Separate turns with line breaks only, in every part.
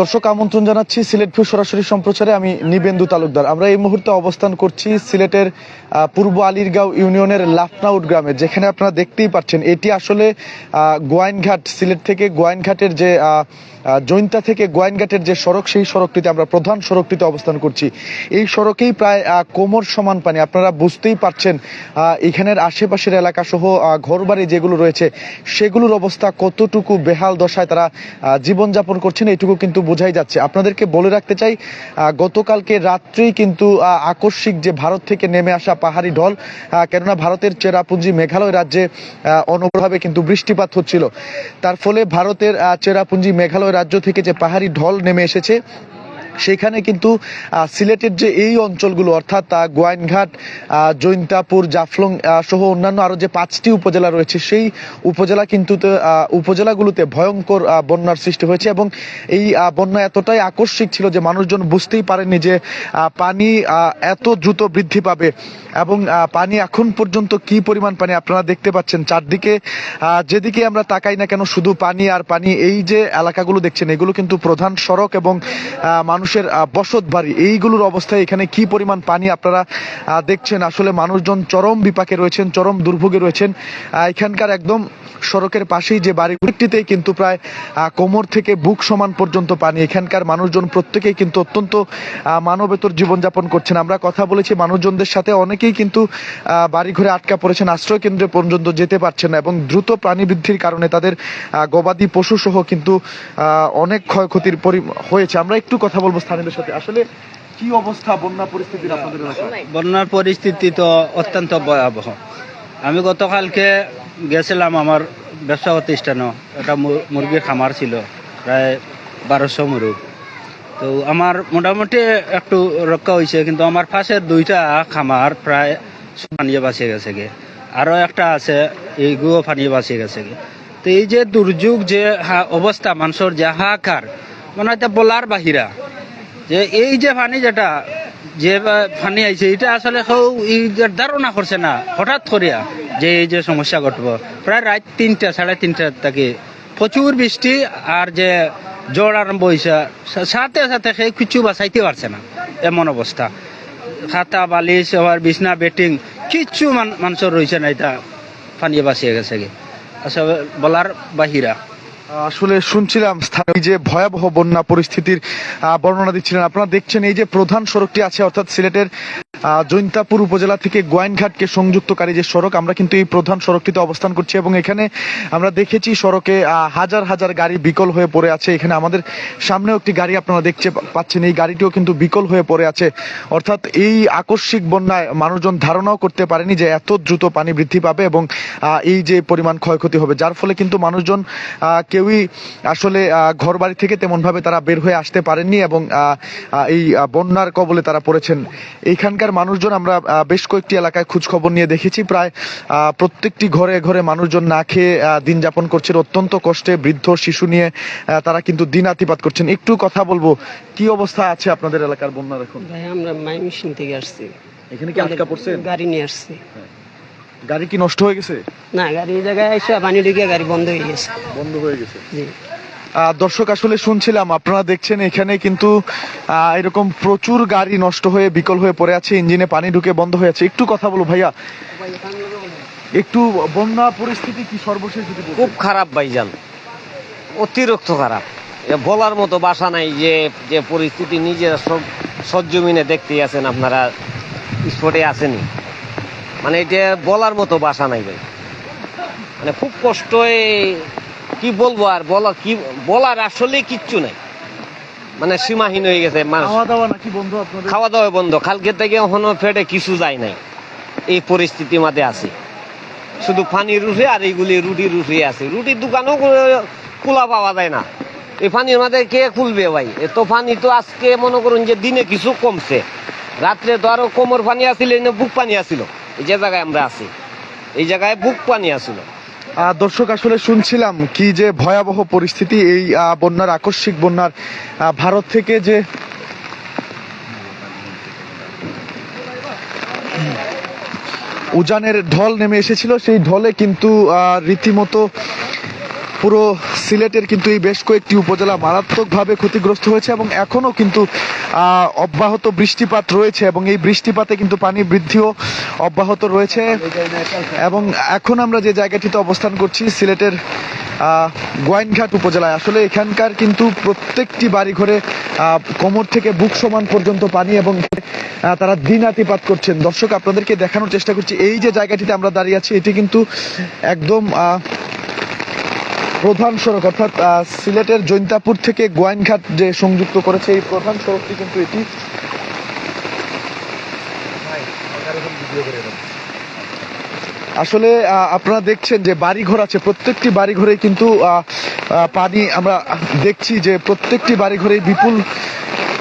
দর্শক, আমন্ত্রণ জানাচ্ছি সিলেট ভিউ সরাসরি সম্প্রচারে। আমি নিবেন্দু তালুকদার। আমরা এই মুহূর্তে অবস্থান করছি সিলেটের পূর্ব আলিরগাঁও ইউনিয়নের লাফনাউট গ্রামে, যেখানে আপনারা দেখতেই পাচ্ছেন এটি আসলে গোয়াইনঘাট, সিলেট থেকে গোয়াইনঘাটের যে জৈন্তা থেকে গোয়াইনঘাটের যে সড়ক, সেই সড়কটিতে আমরা প্রধান সড়কটিতে অবস্থান করছি। এই সড়কেই প্রায় কোমর সমান পানি। আপনারা বুঝতেই পারছেন এখানের আশেপাশের এলাকা সহ ঘরবাড়ি যেগুলো রয়েছে, সেগুলোর অবস্থা কতটুকু বেহাল দশায় তারা জীবনযাপন করছেন এইটুকু কিন্তু বোঝাই যাচ্ছে। আপনাদেরকে বলে রাখতে চাই গতকালকে রাত্রেই কিন্তু আকস্মিক যে ভারত থেকে নেমে আসা পাহাড়ি ঢল কেননা ভারতের চেরাপুঞ্জি মেঘালয় রাজ্যে অনুগ্রভাবে কিন্তু বৃষ্টিপাত হচ্ছিল। তার ফলে ভারতের চেরাপুঞ্জি মেঘালয় রাজ্য থেকে যে পাহাড়ি ঢল নেমে এসেছে সেখানে কিন্তু সিলেটের যে এই অঞ্চলগুলো অর্থাৎ গোয়াইনঘাট জৈন্তাপুর জাফলং সহ অন্যান্য আরও যে পাঁচটি উপজেলা রয়েছে সেই উপজেলা কিন্তু উপজেলাগুলোতে ভয়ঙ্কর বন্যার সৃষ্টি হয়েছে এবং এই বন্যা এতটাই আকস্মিক ছিল যে মানুষজন বুঝতেই পারেননি যে পানি এত দ্রুত বৃদ্ধি পাবে এবং পানি এখন পর্যন্ত কি পরিমাণ পানি আপনারা দেখতে পাচ্ছেন? চারদিকে যেদিকে আমরা তাকাই না কেন শুধু পানি আর পানি এই যে এলাকাগুলো দেখছেন এগুলো কিন্তু প্রধান সড়ক এবং আহ, মানুষের বসত বাড়ি এইগুলোর অবস্থায় এখানে কি পরিমাণ পানি আপনারা দেখছেন? আসলে মানুষজন চরম বিপাকে রয়েছেন চরম দুর্ভোগে রয়েছেন। এখানকার একদম সড়কের পাশেই যে বাড়িগুলিতেই কিন্তু প্রায় কোমর থেকে বুক সমান পর্যন্ত পানি। এখানকার মানুষজন প্রত্যেকেই কিন্তু অত্যন্ত মানবেতর জীবনযাপন করছেন। আমরা কথা বলেছি মানুষজনদের সাথে অনেকেই কিন্তু আহ, বাড়ি ঘরে আটকা পড়েছেন আশ্রয় কেন্দ্রে পর্যন্ত যেতে পারছেন এবং দ্রুত প্রাণী বৃদ্ধির কারণে তাদের গবাদি পশু সহ কিন্তু অনেক ক্ষয়ক্ষতির পরি- হয়েছে। আমরা একটু কথা বলব স্থানীয়দের সাথে। আসলে কি অবস্থা বন্যা পরিস্থিতির আপনাদের এলাকায়?
বন্যার পরিস্থিতি তো অত্যন্ত ভয়াবহ। আমি গতকালকে গেছিলাম আমার ব্যবসা প্রতিষ্ঠানও একটা মুরগির খামার ছিল প্রায় বারোশো মুরগ। তো আমার মোটামুটি একটু রক্ষা হয়েছে কিন্তু আমার পাশের দুইটা খামার প্রায় পানিয়ে বাঁচিয়ে গেছে গে আরও একটা আছে এইগুলো পানিয়ে বাঁচিয়ে গেছে গে তো এই যে দুর্যোগ যে হা- অবস্থা মানুষের যে হাহাকার মানে হয়তো বলার বাহিরা। যে এই যে পানি যেটা, যে পানি আইছে, এটা আসলে কেউ ধারণা করছে না, হঠাৎ করিয়া যে এই যে সমস্যা ঘটব। প্রায় রাত তিনটা, সাড়ে তিনটা থেকে প্রচুর বৃষ্টি আর যে জ্বর আরম্ভ হয়েছে সাথে সাথে সে কিছু বাঁচাইতে পারছে না, এমন অবস্থা। খাতা, বালিশ, আবার বিছনা, বেটিং মান- মানুষের রয়েছে না, এটা পানি বাঁচিয়ে গেছে আসলে বলার বাহিরা।
আসলে শুনছিলাম স্থানীয় যে ভয়াবহ বন্যা পরিস্থিতির বর্ণনা দিচ্ছিলেন। আপনারা দেখছেন এই যে প্রধান সড়কটি আছে, অর্থাৎ সিলেটের জৈন্তাপুর উপজেলা থেকে গোয়াইনঘাটকে সংযুক্তকারী যে সড়ক, আমরা কিন্তু এই প্রধান সড়কটিতে অবস্থান করছি এবং এখানে আমরা দেখেছি সড়কে হাজার হাজার গাড়ি বিকল হয়ে পড়ে আছে। এখানে আমাদের সামনেও একটি গাড়ি আপনারা দেখতে পাচ্ছেন, এই গাড়িটিও কিন্তু বিকল হয়ে পড়ে আছে। অর্থাৎ এই আকস্মিক বন্যায় মানুষজন ধারণাও করতে পারেনি যে এত দ্রুত পানি বৃদ্ধি পাবে এবং এই যে পরিমাণ ক্ষয়ক্ষতি হবে, যার ফলে কিন্তু মানুষজন কেউই আসলে ঘর বাড়ি থেকে তেমন ভাবে তারা বের হয়ে আসতে পারেননি এবং এই বন্যার কবলে তারা পড়েছেন। এইখানকার মানুষজন আমরা বেশ কয়েকটি এলাকায় খোঁজ খবর নিয়ে দেখেছি। প্রায় প্রত্যেকটি ঘরে ঘরে মানুষজন না খেয়ে দিন যাপন করছেন অত্যন্ত কষ্টে বৃদ্ধ শিশু নিয়ে তারা কিন্তু দিন আতিপাত করছেন। একটু কথা বলব কি অবস্থা আছে আপনাদের এলাকার বন্যার এখন?
ভাই আমরা মাইমিশিং থেকে আসছি।
এখানে কি আটকা পড়ছেন?
গাড়ি নিয়ে আসছি।
গাড়ি কি নষ্ট হয়ে গেছে?
না গাড়ি জায়গায় এসে পানি ঢুকে গাড়ি বন্ধ হয়ে গেছে।
বন্ধ হয়ে গেছে।
জি।
দর্শক, আসলে শুনছিলাম, আপনারা দেখছেন এখানে কিন্তু এরকম প্রচুর গাড়ি নষ্ট হয়ে, বিকল হয়ে পড়ে আছে, ইঞ্জিনে পানি ঢুকে বন্ধ হয়ে আছে। একটু কথা বলো ভাইয়া। একটু বন্যা পরিস্থিতি কি সর্বশেষ যদি?
খুব খারাপ ভাই ভাইজান। অতিরিক্ত খারাপ। বলার মতো বাসা নাই যে যে পরিস্থিতি নিজেরা সব সজ্জমিনে দেখতেই আছেন, আপনারা স্পটে আসেনি মানে এটা বলার মতো বাসা নাই ভাই। মানে খুব কষ্ট কি বলব আর বলা কি বলার আসলে কিচ্ছু নাই। মানে সীমাহীন হয়ে গেছে
খাওয়া দাওয়া নাকি বন্ধ
খাওয়া দাওয়া বন্ধ। কালকে থেকে এখনও ফেটে কিছু যায় নাই। এই পরিস্থিতির মধ্যে আছে। শুধু পানি রুটে আর এইগুলি রুটি রুটে আছে। রুটির দোকানও খোলা পাওয়া যায় না। এই পানির মাঝে কে খুলবে ভাই? এত পানি তো আজকে মনে করুন যে দিনে কিছু কমছে। রাত্রে তো আরও কোমর পানি না বুক পানি আসছিল এই যে জায়গায় আমরা আছি। এই জায়গায় বুক পানি আসছিল
আহ, দর্শক, আসলে শুনছিলাম কি যে ভয়াবহ পরিস্থিতি এই বন্যার, আকস্মিক বন্যার ভারত থেকে যে উজানের ঢল নেমে এসেছিল, সেই ঢলে কিন্তু রীতিমতো পুরো সিলেটের কিন্তু এই বেশ কয়েকটি উপজেলা মারাত্মকভাবে ক্ষতিগ্রস্ত হয়েছে এবং এখনও কিন্তু অব্যাহত বৃষ্টিপাত রয়েছে এবং এই বৃষ্টিপাতে কিন্তু পানি বৃদ্ধিও অব্যাহত রয়েছে এবং এখন আমরা যে জায়গাটিতে অবস্থান করছি সিলেটের গোয়াইনঘাট উপজেলায়। আসলে এখানকার কিন্তু প্রত্যেকটি বাড়ি ঘরে কোমর থেকে বুক সমান পর্যন্ত পানি এবং তারা দিনাতিপাত করছেন। দর্শক, আপনাদেরকে দেখানোর চেষ্টা করছি, এই যে জায়গাটিতে আমরা দাঁড়িয়ে আছি, এটি কিন্তু একদম প্রধান সড়ক, অর্থাৎ সিলেটের জৈন্তাপুর থেকে গোয়াইনঘাট যে সংযুক্ত করেছে এই প্রধান সড়কটি কিন্তু এটি। আসলে আপনারা দেখছেন যে বাড়িঘর আছে, প্রত্যেকটি বাড়ি ঘরে কিন্তু পানি আমরা দেখছি যে প্রত্যেকটি বাড়ি ঘরে বিপুল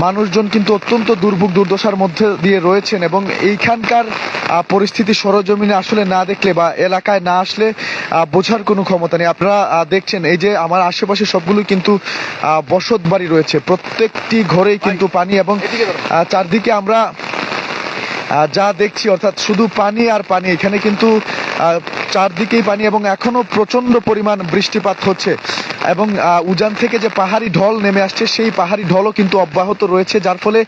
মানুষজন কিন্তু অত্যন্ত দুর্ভোগ দুর্দশার মধ্যে দিয়ে রয়েছেন এবং এইখানকার পরিস্থিতি সরজমিনে আসলে না দেখলে বা এলাকায় না আসলে বোঝার কোনো ক্ষমতা নেই। আপনারা দেখছেন এই যে আমার আশেপাশে সবগুলো কিন্তু বসত বাড়ি রয়েছে। প্রত্যেকটি ঘরেই কিন্তু পানি এবং চারদিকে আমরা যা দেখছি অর্থাৎ শুধু পানি আর পানি এখানে কিন্তু চারদিকেই পানি এবং এখনও প্রচণ্ড পরিমাণ বৃষ্টিপাত হচ্ছে। এবং উজান থেকে যে পাহাড়ি ঢল নেমে আসছে, সেই পাহাড়ি ঢলও কিন্তু অব্যাহত রয়েছে, যার ফলে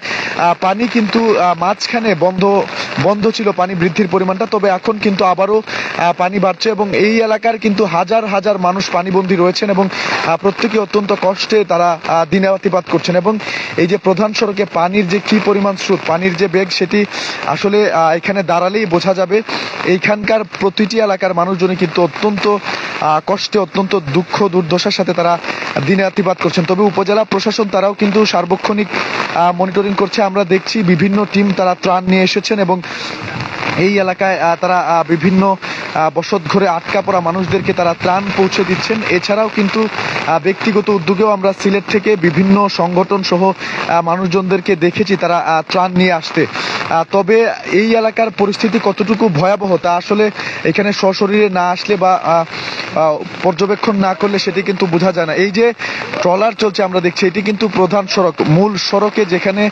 পানি কিন্তু মাঝখানে বন্ধ বন্ধ ছিল পানি বৃদ্ধির পরিমাণটা তবে এখন কিন্তু আবারও পানি বাড়ছে এবং এই এলাকার কিন্তু হাজার হাজার মানুষ পানিবন্দী রয়েছেন এবং প্রত্যেকে অত্যন্ত কষ্টে তারা আহ, দিনাতিপাত করছেন এবং এই যে প্রধান সড়কে পানির যে কি পরিমাণ স্রোত পানির যে বেগ সেটি আসলে এখানে দাঁড়ালেই বোঝা যাবে। এইখানকার প্রতিটি এলাকার মানুষজনই কিন্তু অত্যন্ত কষ্টে অত্যন্ত দুঃখ দুর্দশার সাথে তারা দিনাতিপাত করছেন। তবে উপজেলা প্রশাসন তারাও কিন্তু সার্বক্ষণিক মনিটরিং করছে। আমরা দেখছি বিভিন্ন টিম তারা ত্রাণ নিয়ে এসেছেন এবং এই এলাকায় তারা বিভিন্ন বসত ঘরে আটকা পড়া মানুষদেরকে তারা ত্রাণ পৌঁছে দিচ্ছেন। এছাড়াও কিন্তু ব্যক্তিগত উদ্যোগেও আমরা সিলেট থেকে বিভিন্ন সংগঠন সহ মানুষজনদেরকে দেখেছি তারা ত্রাণ নিয়ে আসতে। তবে এই এলাকার পরিস্থিতি কতটুকু ভয়াবহ তা আসলে এখানে সশরীরে না আসলে বা পর্যবেক্ষণ না করলে সেটি কিন্তু বোঝা যায় না। এই যে ট্রলার চলছে আমরা দেখছি, এটি কিন্তু প্রধান সড়ক। মূল সড়কে যেখানে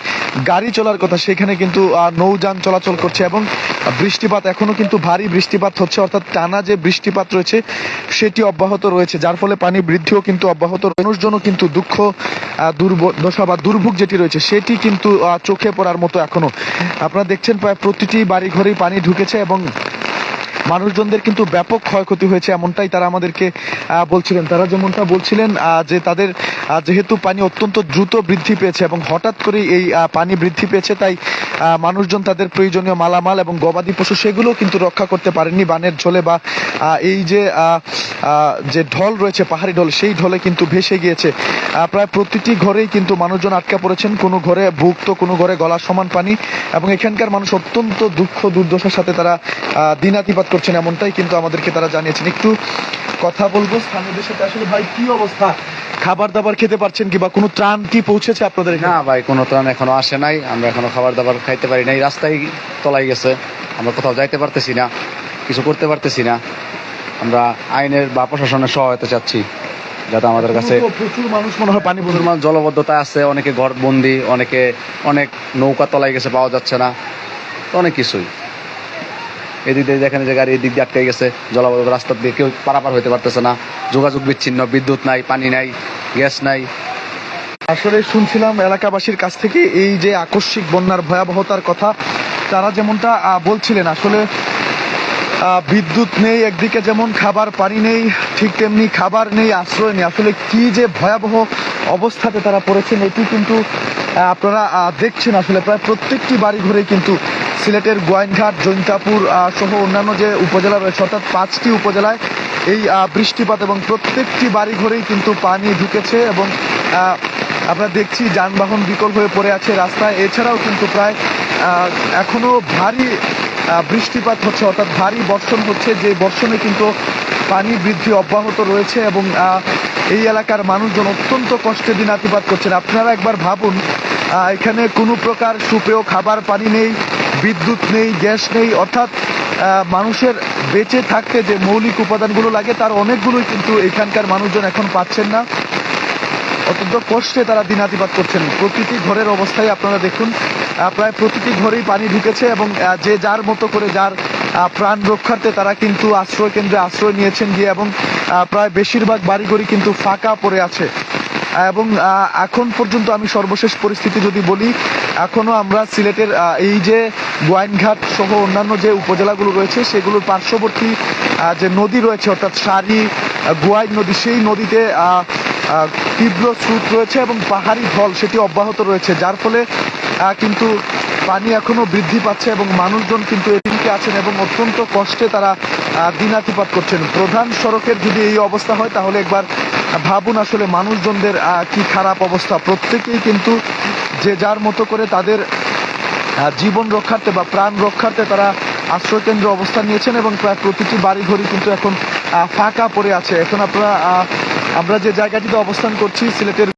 গাড়ি চলার কথা, সেখানে কিন্তু নৌযান চলাচল করছে এবং বৃষ্টিপাত এখনও কিন্তু ভারী বৃষ্টিপাত হচ্ছে, অর্থাৎ টানা যে বৃষ্টিপাত রয়েছে, সেটি অব্যাহত রয়েছে। যার ফলে পানি বৃদ্ধিও কিন্তু অব্যাহত মানুষজনও কিন্তু দুঃখ দুর্দশা বা দুর্ভোগ যেটি রয়েছে, সেটি কিন্তু চোখে পড়ার মতো এখনও। আপনারা দেখছেন প্রায় প্রতিটি বাড়ি ঘরেই পানি ঢুকেছে এবং মানুষজনদের কিন্তু ব্যাপক ক্ষয়ক্ষতি হয়েছে এমনটাই তারা আমাদেরকে বলছিলেন। তারা যেমনটা বলছিলেন যে তাদের যেহেতু পানি অত্যন্ত দ্রুত বৃদ্ধি পেয়েছে এবং হঠাৎ করে এই পানি বৃদ্ধি পেয়েছে, তাই মানুষজন তাদের প্রয়োজনীয় মালামাল এবং গবাদি পশু সেগুলো কিন্তু রক্ষা করতে পারেননি বানের ঝোলে বা এই যে যে ঢল রয়েছে, পাহাড়ি ঢল, সেই ঢলে কিন্তু ভেসে গিয়েছে। প্রায় প্রতিটি ঘরেই কিন্তু মানুষজন আটকা পড়েছেন। কোনো ঘরে ভুক্ত, কোনো ঘরে গলা সমান পানি এবং এখানকার মানুষ অত্যন্ত দুঃখ, দুর্দশার সাথে তারা দিনাতিপাত করছেন এমনটাই কিন্তু আমাদেরকে তারা জানিয়েছেন। একটু কথা বলব স্থানীয়দের সাথে। আসলে ভাই, কি অবস্থা? খাবার দাবার খেতে পারছেন কি বা কোনো ত্রাণ কি পৌঁছেছে আপনাদের
না ভাই কোনো ত্রাণ এখনও আসে নাই। আমরা এখনও খাবার দাবার খাইতে পারি নাই। রাস্তায় তলাই গেছে। আমরা কোথাও যাইতে পারতেছি না কিছু করতে পারতেছি না। আমরা আইনের বা প্রশাসনের সহায়তা চাচ্ছি যাতে আমাদের কাছে
প্রচুর- মানুষ মনে হয় পানি বন্ধু
পরিমাণ জলবদ্ধতা আছে অনেকে ঘর বন্দি অনেকে অনেক নৌকা তলাই গেছে পাওয়া যাচ্ছে না। অনেক কিছুই। এদিক দিয়ে দেখেন যে গাড়ি এদিক দিয়ে আটকে গেছে, জলবদ্ধ রাস্তা দিয়ে কেউ পারাপার হইতে পারতেছে না। যোগাযোগ বিচ্ছিন্ন, বিদ্যুৎ নাই, পানি নাই, গ্যাস নাই।
আসলে শুনছিলাম এলাকাবাসীর কাছ থেকে এই যে আকস্মিক বন্যার ভয়াবহতার কথা, তারা যেমনটা বলছিলেন, আসলে বিদ্যুৎ নেই, একদিকে যেমন খাবার, পানি নেই, ঠিক তেমনি খাবার নেই, আশ্রয় নেই। আসলে কি যে ভয়াবহ অবস্থাতে তারা পড়েছেন, এটি কিন্তু আপনারা দেখছেন আসলে প্রায় প্রত্যেকটি বাড়ি ঘরেই কিন্তু সিলেটের গোয়াইনঘাট, জৈন্তাপুর সহ অন্যান্য যে উপজেলা রয়েছে, অর্থাৎ পাঁচটি উপজেলায় এই বৃষ্টিপাত এবং প্রত্যেকটি বাড়ি ঘরেই কিন্তু পানি ঢুকেছে এবং আমরা দেখছি যানবাহন বিকল হয়ে পড়ে আছে রাস্তায়। এছাড়াও কিন্তু প্রায় এখনও ভারী বৃষ্টিপাত হচ্ছে, অর্থাৎ ভারী বর্ষণ হচ্ছে, যে বর্ষণে কিন্তু পানি বৃদ্ধি অব্যাহত রয়েছে এবং এই এলাকার মানুষজন অত্যন্ত কষ্টে দিনাতিপাত করছেন। আপনারা একবার ভাবুন এখানে কোনো প্রকার সুপেয় খাবার পানি নেই, বিদ্যুৎ নেই, গ্যাস নেই, অর্থাৎ মানুষের বেঁচে থাকতে যে মৌলিক উপাদানগুলো লাগে তার অনেকগুলোই কিন্তু এখানকার মানুষজন এখন পাচ্ছেন না। অত্যন্ত কষ্টে তারা দিনাতিপাত করছেন। প্রতিটি ঘরের অবস্থায় আপনারা দেখুন প্রায় প্রতিটি ঘরেই পানি ঢুকেছে এবং যে যার মতো করে যার প্রাণ রক্ষার্থে তারা কিন্তু আশ্রয় কেন্দ্রে আশ্রয় নিয়েছেন গিয়ে এবং প্রায় বেশিরভাগ বাড়িঘরই কিন্তু ফাঁকা পড়ে আছে। এবং এখন পর্যন্ত আমি সর্বশেষ পরিস্থিতি যদি বলি এখনও আমরা সিলেটের এই যে গোয়াইনঘাট সহ অন্যান্য যে উপজেলাগুলো রয়েছে সেগুলোর পার্শ্ববর্তী যে নদী রয়েছে অর্থাৎ সারি আহ, গোয়াইন নদী সেই নদীতে তীব্র স্রোত রয়েছে এবং পাহাড়ি ঢল সেটি অব্যাহত রয়েছে যার ফলে কিন্তু পানি এখনও বৃদ্ধি পাচ্ছে এবং মানুষজন কিন্তু এদিকে আছেন এবং অত্যন্ত কষ্টে তারা দিনাতিপাত করছেন। প্রধান সড়কের যদি এই অবস্থা হয়, তাহলে একবার ভাবুন আসলে মানুষজনদের কি খারাপ অবস্থা। প্রত্যেকেই কিন্তু যে যার মতো করে তাদের জীবন রক্ষার্থে বা প্রাণ রক্ষার্থে তারা আশ্রয় কেন্দ্রে অবস্থান নিয়েছেন এবং প্রায় প্রতিটি বাড়ি ঘড়ি কিন্তু এখন ফাঁকা পড়ে আছে। এখন আপনারা আমরা যে জায়গাটিতে অবস্থান করছি, সিলেটের